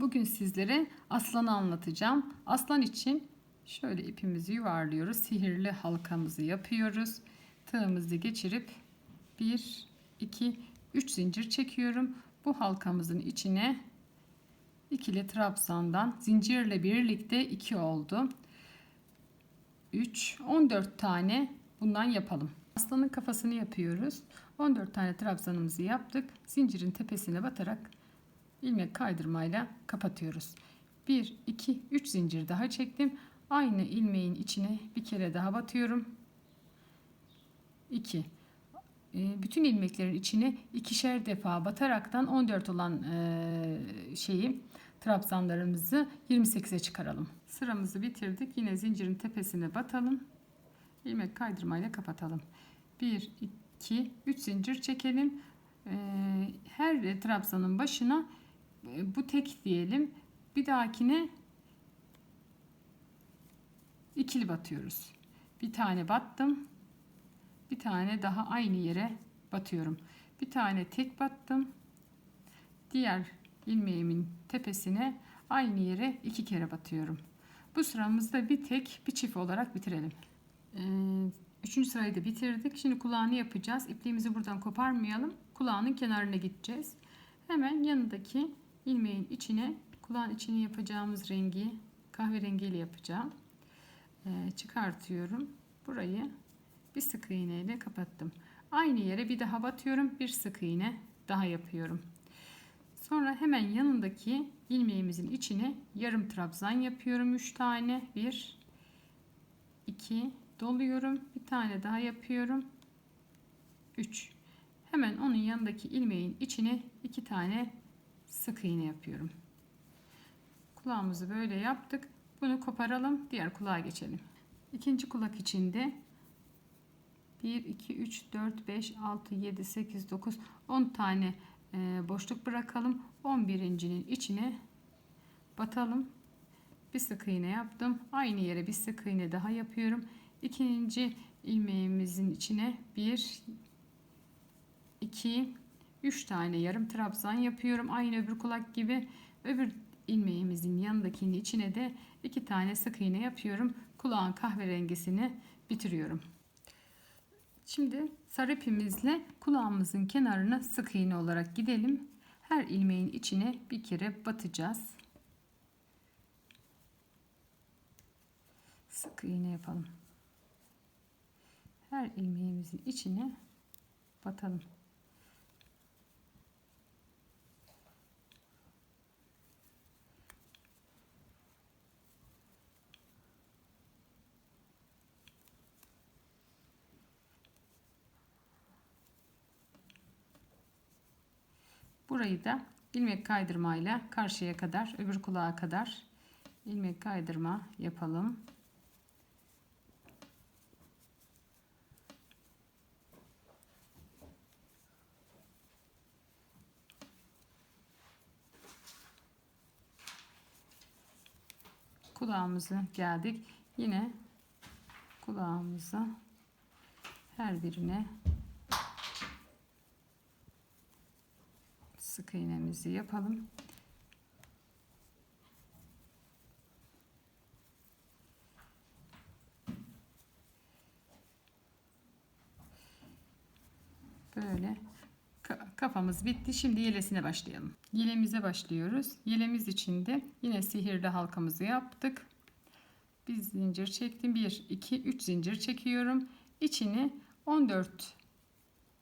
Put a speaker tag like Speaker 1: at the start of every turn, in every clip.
Speaker 1: Bugün sizlere aslanı anlatacağım. Aslan için şöyle ipimizi yuvarlıyoruz. Sihirli halkamızı yapıyoruz. Tığımızı geçirip 1, 2, 3 zincir çekiyorum. Bu halkamızın içine ikili trabzandan zincirle birlikte 2 oldu. 3, 14 tane bundan yapalım. Aslanın kafasını yapıyoruz. 14 tane trabzanımızı yaptık. Zincirin tepesine batarak ilmek kaydırmayla kapatıyoruz. 1 2 3 zincir daha çektim. Aynı ilmeğin içine bir kere daha batıyorum. 2 bütün ilmeklerin içine ikişer defa bataraktan 14 olan e, şeyi trabzanlarımızı 28'e çıkaralım. Sıramızı bitirdik. Yine zincirin tepesine batalım. ilmek kaydırmayla kapatalım. 1 2 3 zincir çekelim. E, her trabzanın başına e, bu tek diyelim. Bir dahakine ikili batıyoruz. Bir tane battım. Bir tane daha aynı yere batıyorum. Bir tane tek battım. Diğer ilmeğimin tepesine aynı yere iki kere batıyorum. Bu sıramızda bir tek bir çift olarak bitirelim. Ee, üçüncü sırayı da bitirdik. Şimdi kulağını yapacağız. İpliğimizi buradan koparmayalım. Kulağının kenarına gideceğiz. Hemen yanındaki ilmeğin içine kulağın içini yapacağımız rengi kahverengiyle yapacağım. Ee, çıkartıyorum. Burayı bir sık iğne ile kapattım. Aynı yere bir daha batıyorum. Bir sık iğne daha yapıyorum. Sonra hemen yanındaki ilmeğimizin içine yarım trabzan yapıyorum. 3 tane. 1 2 doluyorum. Bir tane daha yapıyorum. 3 Hemen onun yanındaki ilmeğin içine 2 tane sık iğne yapıyorum. Kulağımızı böyle yaptık. Bunu koparalım. Diğer kulağa geçelim. İkinci kulak içinde 1, 2, 3, 4, 5, 6, 7, 8, 9, 10 tane e, boşluk bırakalım. 11.'nin içine batalım. Bir sık iğne yaptım. Aynı yere bir sık iğne daha yapıyorum. İkinci ilmeğimizin içine 1, 2, 3 tane yarım trabzan yapıyorum. Aynı öbür kulak gibi. Öbür ilmeğimizin yanındakinin içine de 2 tane sık iğne yapıyorum. Kulağın kahverengisini bitiriyorum. Şimdi sarı ipimizle kulağımızın kenarına sık iğne olarak gidelim. Her ilmeğin içine bir kere batacağız. Sık iğne yapalım. Her ilmeğimizin içine batalım. Burayı da ilmek kaydırmayla karşıya kadar öbür kulağa kadar ilmek kaydırma yapalım. Kulağımızı geldik. Yine kulağımıza her birine sık iğnemizi yapalım. Böyle kafamız bitti. Şimdi yelesine başlayalım. Yelemize başlıyoruz. Yelemiz içinde yine sihirli halkamızı yaptık. Bir zincir çektim. 1 2 3 zincir çekiyorum. İçini 14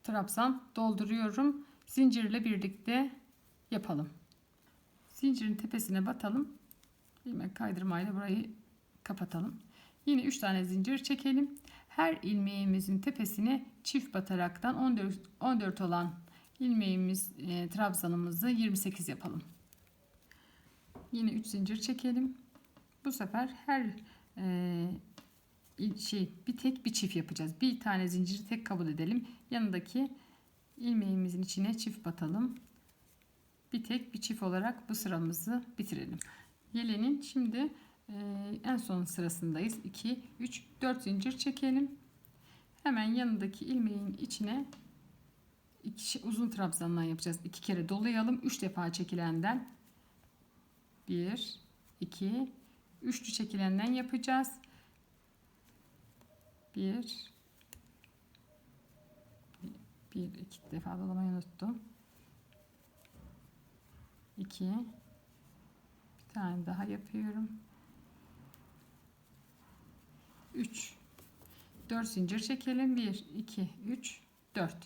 Speaker 1: trabzan dolduruyorum zincirle birlikte yapalım. Zincirin tepesine batalım. ilmek kaydırmayla burayı kapatalım. Yine 3 tane zincir çekelim. Her ilmeğimizin tepesine çift bataraktan 14, 14 olan ilmeğimiz e, trabzanımızı 28 yapalım. Yine 3 zincir çekelim. Bu sefer her e, şey bir tek bir çift yapacağız. Bir tane zinciri tek kabul edelim. Yanındaki ilmeğimizin içine çift batalım. Bir tek bir çift olarak bu sıramızı bitirelim. Yelenin şimdi e, en son sırasındayız. 2, 3, 4 zincir çekelim. Hemen yanındaki ilmeğin içine iki uzun trabzandan yapacağız. İki kere dolayalım. Üç defa çekilenden 1 2 üçlü çekilenden yapacağız. 1 1 2 defa dolamayı unuttum. 2 bir tane daha yapıyorum. 3 4 zincir çekelim. 1 2 3 4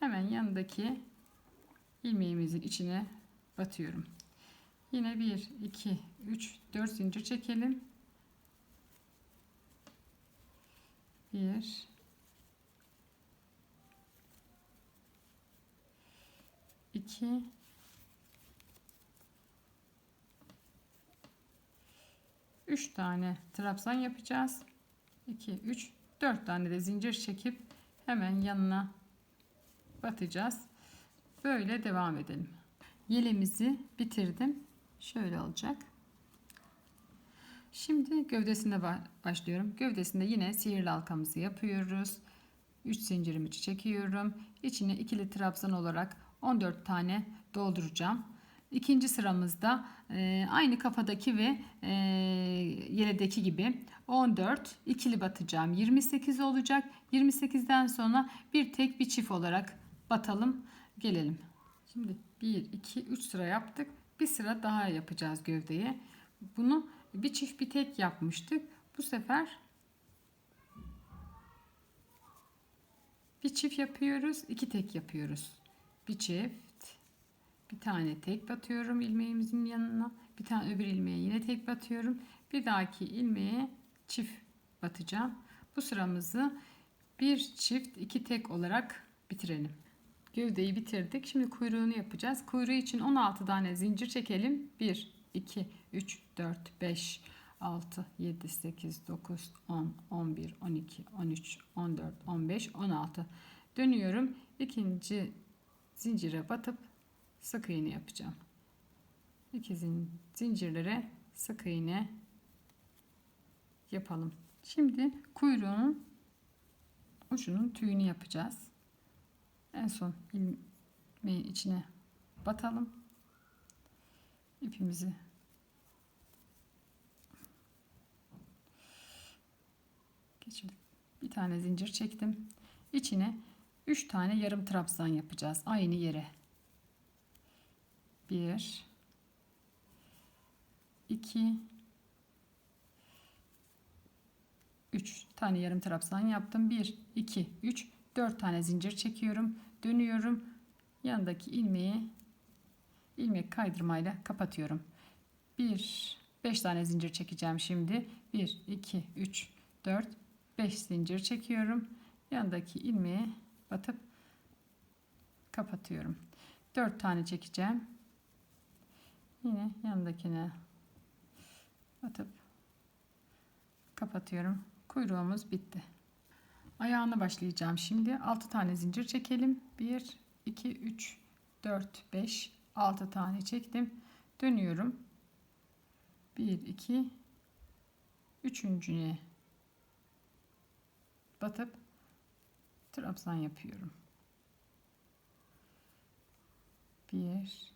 Speaker 1: hemen yanındaki ilmeğimizin içine batıyorum. Yine 1 2 3 4 zincir çekelim. 1 2 3 tane trabzan yapacağız. 2 3 4 tane de zincir çekip hemen yanına batacağız. Böyle devam edelim. Yelemizi bitirdim. Şöyle olacak. Şimdi gövdesine başlıyorum. Gövdesinde yine sihirli halkamızı yapıyoruz. 3 zincirimi çekiyorum. İçine ikili trabzan olarak 14 tane dolduracağım. İkinci sıramızda e, aynı kafadaki ve e, yeledeki gibi 14 ikili batacağım. 28 olacak. 28'den sonra bir tek bir çift olarak batalım. Gelelim. Şimdi 1 2 3 sıra yaptık. Bir sıra daha yapacağız gövdeye. Bunu bir çift bir tek yapmıştık. Bu sefer bir çift yapıyoruz, iki tek yapıyoruz. Bir çift, bir tane tek batıyorum ilmeğimizin yanına. Bir tane öbür ilmeğe yine tek batıyorum. Bir dahaki ilmeğe çift batacağım. Bu sıramızı bir çift iki tek olarak bitirelim. Gövdeyi bitirdik. Şimdi kuyruğunu yapacağız. Kuyruğu için 16 tane zincir çekelim. 1, 2, 3, 4, 5, 6, 7, 8, 9, 10, 11, 12, 13, 14, 15, 16. Dönüyorum. İkinci zincire batıp sık iğne yapacağım. İki zincirlere sık iğne yapalım. Şimdi kuyruğun ucunun tüyünü yapacağız. En son ilmeğin içine batalım. İpimizi geçirdik. Bir tane zincir çektim. İçine 3 tane yarım trabzan yapacağız. Aynı yere. 1 2 3 tane yarım trabzan yaptım. 1 2 3 4 tane zincir çekiyorum. Dönüyorum. Yanındaki ilmeği ilmek kaydırmayla kapatıyorum. 1 5 tane zincir çekeceğim şimdi. 1 2 3 4 5 zincir çekiyorum. Yanındaki ilmeği batıp kapatıyorum. 4 tane çekeceğim. Yine yanındakine batıp kapatıyorum. Kuyruğumuz bitti. Ayağına başlayacağım şimdi. 6 tane zincir çekelim. 1 2 3 4 5 6 tane çektim. Dönüyorum. 1 2 üçüncüye batıp trabzan yapıyorum. 1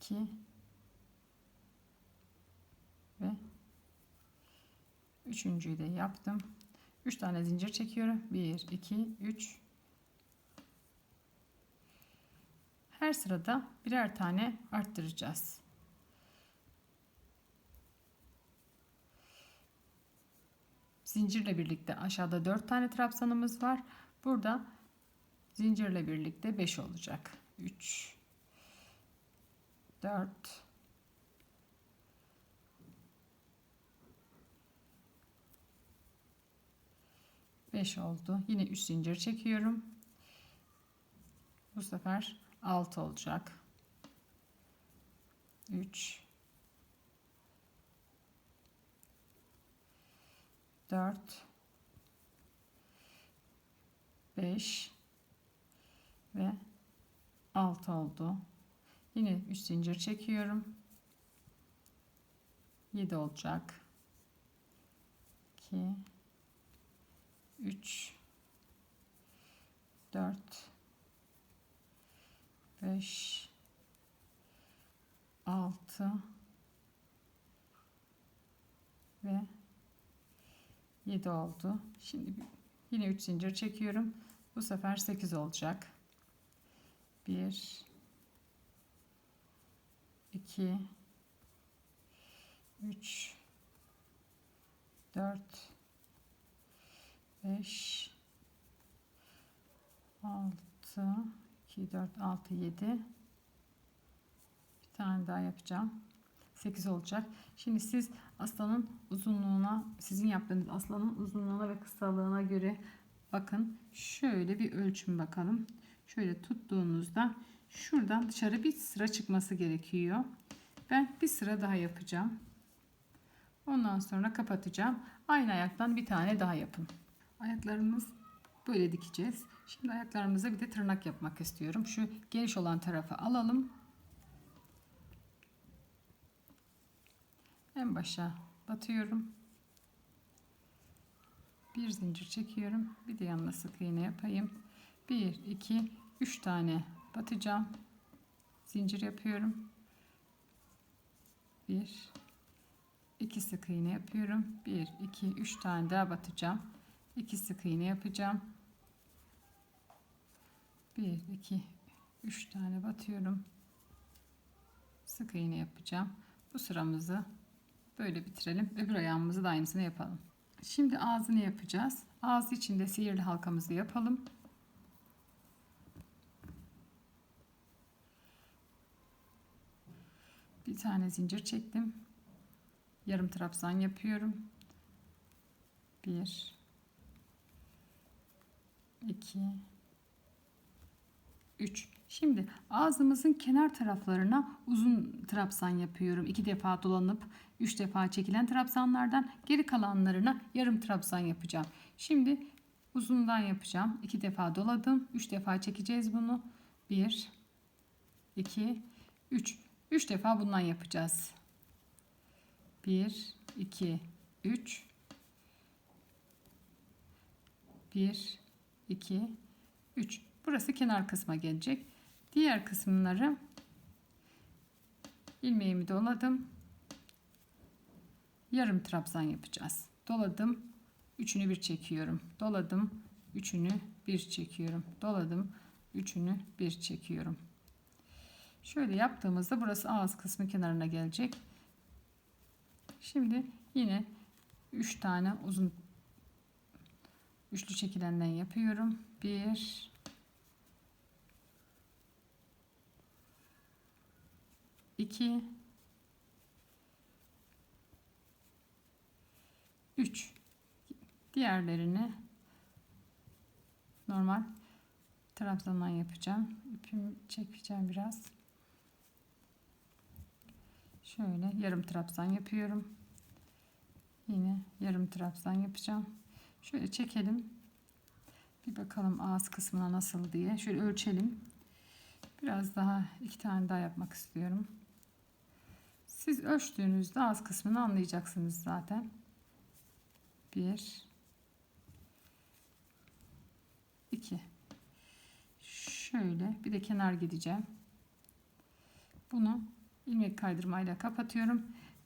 Speaker 1: 2 ve üçüncüyü de yaptım. 3 tane zincir çekiyorum. 1 2 3 Her sırada birer tane arttıracağız. Zincirle birlikte aşağıda 4 tane trabzanımız var. Burada zincirle birlikte 5 olacak. 3 4 5 oldu. Yine 3 zincir çekiyorum. Bu sefer 6 olacak. 3 4 5 ve 6 oldu. Yine 3 zincir çekiyorum. 7 olacak. 2 3 4 5 6 ve 7 oldu. Şimdi yine 3 zincir çekiyorum. Bu sefer 8 olacak. 1 2 3 4 5 6 2 4 6 7 bir tane daha yapacağım 8 olacak şimdi siz aslanın uzunluğuna sizin yaptığınız aslanın uzunluğuna ve kısalığına göre bakın. Şöyle bir ölçüm bakalım. Şöyle tuttuğunuzda şuradan dışarı bir sıra çıkması gerekiyor. Ben bir sıra daha yapacağım. Ondan sonra kapatacağım. Aynı ayaktan bir tane daha yapın. Ayaklarımız böyle dikeceğiz. Şimdi ayaklarımıza bir de tırnak yapmak istiyorum. Şu geniş olan tarafı alalım en başa batıyorum. Bir zincir çekiyorum. Bir de yanına sık iğne yapayım. 1 2 3 tane batacağım. Zincir yapıyorum. 1 2 sık iğne yapıyorum. 1 2 3 tane daha batacağım. 2 sık iğne yapacağım. 1 2 3 tane batıyorum. Sık iğne yapacağım. Bu sıramızı böyle bitirelim. Öbür ayağımızı da aynısını yapalım. Şimdi ağzını yapacağız. Ağzı içinde sihirli halkamızı yapalım. Bir tane zincir çektim. Yarım trabzan yapıyorum. 1 2 3 şimdi ağzımızın kenar taraflarına uzun trabzan yapıyorum. İki defa dolanıp 3 defa çekilen trabzanlardan geri kalanlarına yarım trabzan yapacağım. Şimdi uzundan yapacağım. İki defa doladım. 3 defa çekeceğiz bunu. 1 2 3 3 defa bundan yapacağız. 1 2 3 1 2 3 burası kenar kısma gelecek diğer kısımları ilmeğimi doladım. Yarım trabzan yapacağız. Doladım üçünü bir çekiyorum. Doladım üçünü bir çekiyorum. Doladım üçünü bir çekiyorum. Şöyle yaptığımızda burası ağız kısmı kenarına gelecek. Şimdi yine 3 tane uzun üçlü çekilenden yapıyorum. 1 2 3 Diğerlerini normal trabzandan yapacağım. İpimi çekeceğim biraz. Şöyle yarım trabzan yapıyorum. Yine yarım trabzan yapacağım. Şöyle çekelim. Bir bakalım ağız kısmına nasıl diye. Şöyle ölçelim. Biraz daha iki tane daha yapmak istiyorum. Siz ölçtüğünüzde ağız kısmını anlayacaksınız zaten. Bir, iki. Şöyle bir de kenar gideceğim. Bunu ilmek kaydırmayla kapatıyorum.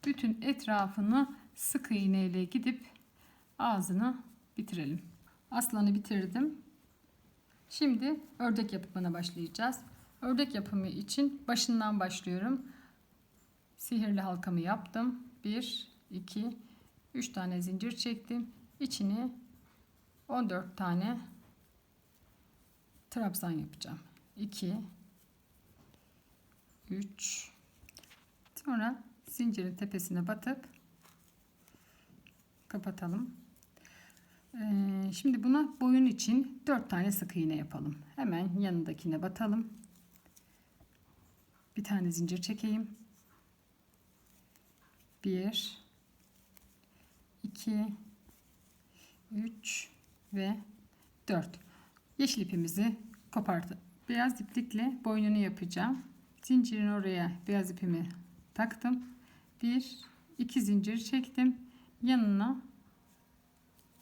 Speaker 1: Bütün etrafını sık iğne ile gidip ağzını bitirelim. Aslanı bitirdim. Şimdi ördek yapımına başlayacağız. Ördek yapımı için başından başlıyorum. Sihirli halkamı yaptım. 1 2 3 tane zincir çektim. İçini 14 tane trabzan yapacağım. 2 3 Sonra zincirin tepesine batıp kapatalım. Ee, şimdi buna boyun için 4 tane sık iğne yapalım. Hemen yanındakine batalım. Bir tane zincir çekeyim. 1 2 3 ve 4. Yeşil ipimizi kopartıp beyaz iplikle boynunu yapacağım. Zincirin oraya beyaz ipimi taktım. Bir, iki zincir çektim. Yanına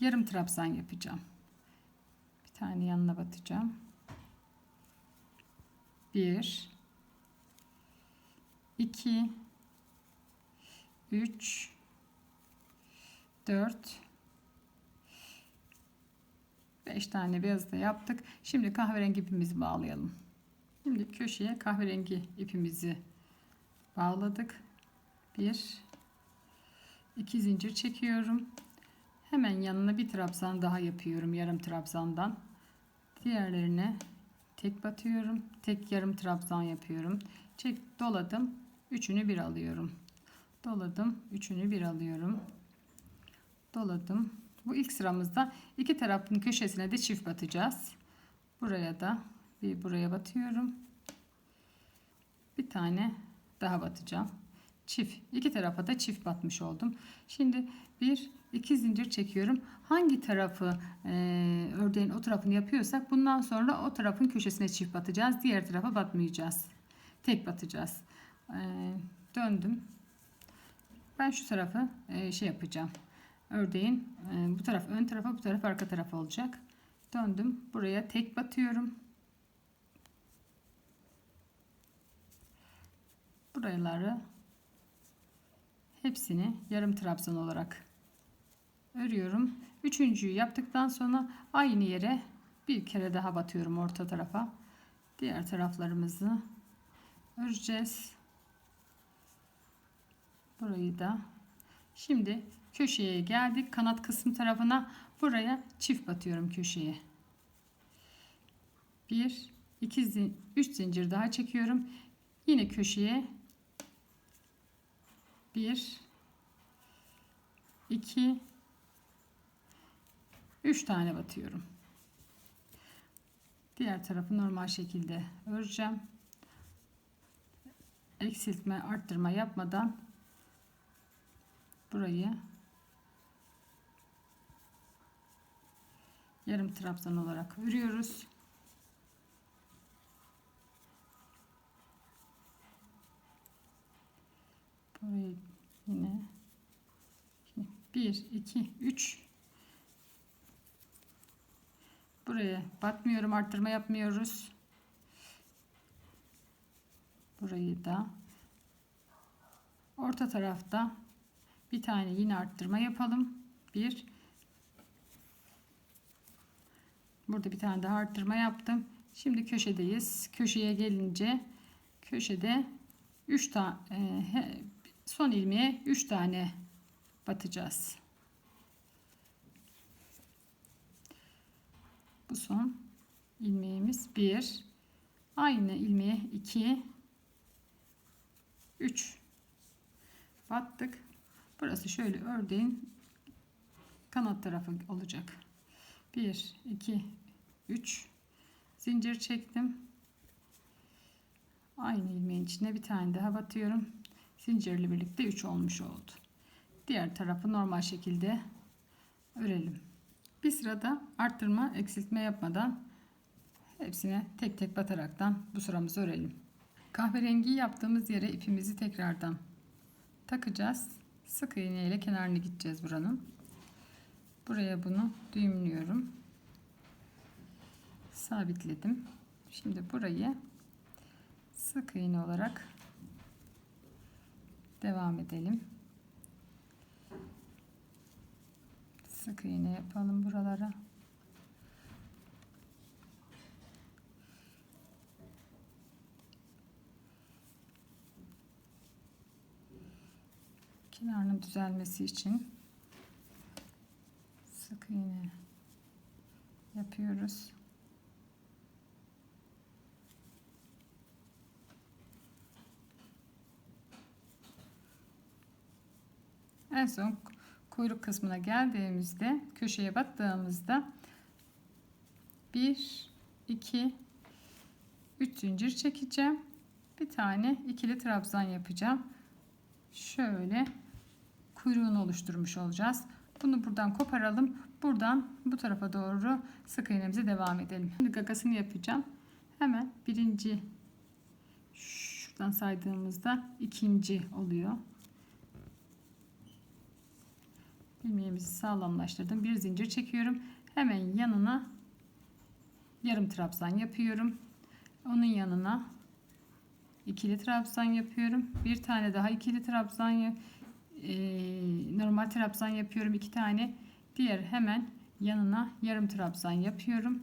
Speaker 1: yarım trabzan yapacağım. Bir tane yanına batacağım. Bir, 2 3 4 5 tane beyaz da yaptık. Şimdi kahverengi ipimizi bağlayalım. Şimdi köşeye kahverengi ipimizi bağladık. 1 2 zincir çekiyorum. Hemen yanına bir trabzan daha yapıyorum yarım trabzandan. Diğerlerine tek batıyorum. Tek yarım trabzan yapıyorum. Çek doladım. Üçünü bir alıyorum. Doladım. Üçünü bir alıyorum. Doladım. Bu ilk sıramızda iki tarafın köşesine de çift batacağız. Buraya da bir buraya batıyorum. Bir tane daha batacağım. Çift. iki tarafa da çift batmış oldum. Şimdi bir iki zincir çekiyorum. Hangi tarafı e, ördeğin o tarafını yapıyorsak bundan sonra o tarafın köşesine çift batacağız. Diğer tarafa batmayacağız. Tek batacağız. E, döndüm. Ben şu tarafı e, şey yapacağım. Ördeğin e, bu taraf ön tarafa bu taraf arka tarafa olacak. Döndüm. Buraya tek batıyorum. Buraları hepsini yarım trabzan olarak örüyorum. Üçüncüyü yaptıktan sonra aynı yere bir kere daha batıyorum orta tarafa. Diğer taraflarımızı öreceğiz. Burayı da şimdi köşeye geldik. Kanat kısmı tarafına buraya çift batıyorum köşeye. 1 2 3 zincir daha çekiyorum. Yine köşeye 1 2 3 tane batıyorum. Diğer tarafı normal şekilde öreceğim. Eksiltme, arttırma yapmadan burayı yarım trabzan olarak örüyoruz. Burayı yine 1 2 3 buraya batmıyorum arttırma yapmıyoruz burayı da orta tarafta bir tane yine arttırma yapalım. Bir. Burada bir tane daha arttırma yaptım. Şimdi köşedeyiz. Köşeye gelince köşede 3 tane son ilmeğe 3 tane batacağız. Bu son ilmeğimiz 1 aynı ilmeğe 2 3 battık. Burası şöyle ördeğin kanat tarafı olacak. 1 2 3 zincir çektim. Aynı ilmeğin içine bir tane daha batıyorum. Zincirli birlikte 3 olmuş oldu. Diğer tarafı normal şekilde örelim. Bir sırada arttırma, eksiltme yapmadan hepsine tek tek bataraktan bu sıramızı örelim. Kahverengi yaptığımız yere ipimizi tekrardan takacağız. Sık iğne ile kenarını gideceğiz buranın. Buraya bunu düğümlüyorum. Sabitledim. Şimdi burayı sık iğne olarak devam edelim. Sık iğne yapalım buralara. Düzelmesi için sık iğne yapıyoruz. En son kuyruk kısmına geldiğimizde köşeye battığımızda 1 2 3 zincir çekeceğim. Bir tane ikili trabzan yapacağım. Şöyle kuyruğunu oluşturmuş olacağız. Bunu buradan koparalım. Buradan bu tarafa doğru sık iğnemize devam edelim. Şimdi gagasını yapacağım. Hemen birinci şuradan saydığımızda ikinci oluyor. ilmeğimizi sağlamlaştırdım. Bir zincir çekiyorum. Hemen yanına yarım trabzan yapıyorum. Onun yanına ikili trabzan yapıyorum. Bir tane daha ikili trabzan ya- normal trabzan yapıyorum. iki tane. Diğer hemen yanına yarım trabzan yapıyorum.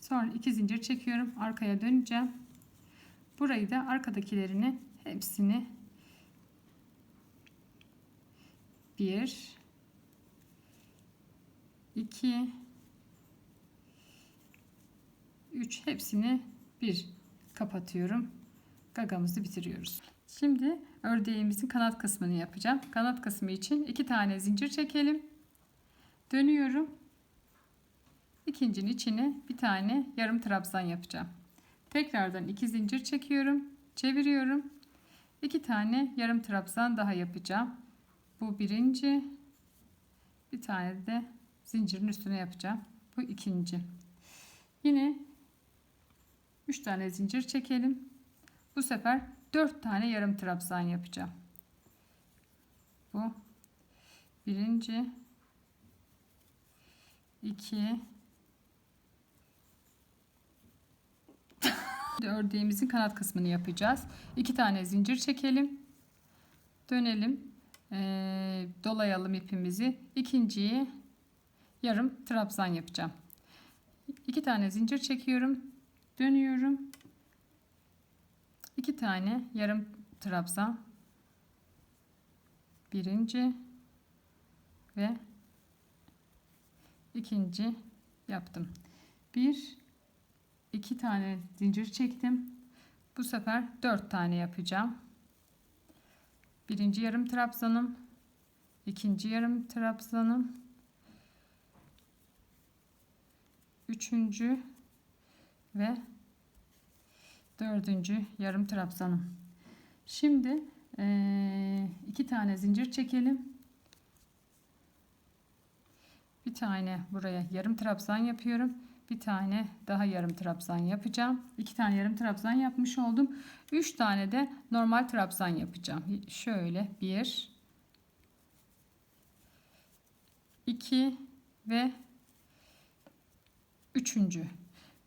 Speaker 1: Sonra iki zincir çekiyorum. Arkaya döneceğim. Burayı da arkadakilerini hepsini bir, iki, üç hepsini bir kapatıyorum. Gagamızı bitiriyoruz. Şimdi ördeğimizin kanat kısmını yapacağım. Kanat kısmı için iki tane zincir çekelim. Dönüyorum. İkincinin içine bir tane yarım trabzan yapacağım. Tekrardan iki zincir çekiyorum. Çeviriyorum. İki tane yarım trabzan daha yapacağım. Bu birinci. Bir tane de zincirin üstüne yapacağım. Bu ikinci. Yine 3 tane zincir çekelim. Bu sefer 4 tane yarım trabzan yapacağım. Bu birinci, iki, ördeğimizin kanat kısmını yapacağız. İki tane zincir çekelim. Dönelim. Ee, dolayalım ipimizi. İkinciyi yarım trabzan yapacağım. İki tane zincir çekiyorum. Dönüyorum. İki tane yarım trabzan. Birinci ve ikinci yaptım. Bir, iki tane zincir çektim. Bu sefer dört tane yapacağım. Birinci yarım trabzanım, ikinci yarım trabzanım, üçüncü ve dördüncü yarım trabzanım. Şimdi eee, iki tane zincir çekelim. Bir tane buraya yarım trabzan yapıyorum. Bir tane daha yarım trabzan yapacağım. İki tane yarım trabzan yapmış oldum. Üç tane de normal trabzan yapacağım. Şöyle bir, iki ve üçüncü.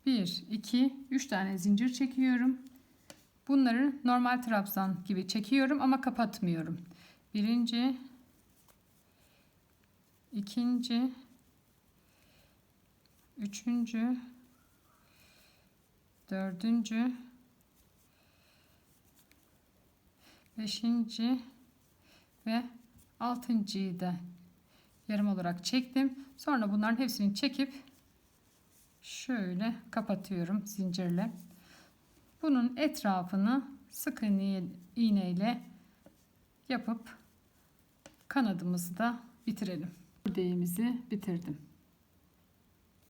Speaker 1: Bir, iki, üç tane zincir çekiyorum. Bunları normal trabzan gibi çekiyorum ama kapatmıyorum. Birinci, ikinci, üçüncü, dördüncü, beşinci ve altıncıyı da yarım olarak çektim. Sonra bunların hepsini çekip şöyle kapatıyorum zincirle. Bunun etrafını sık iğne iğneyle yapıp kanadımızı da bitirelim. Ördeğimizi bitirdim.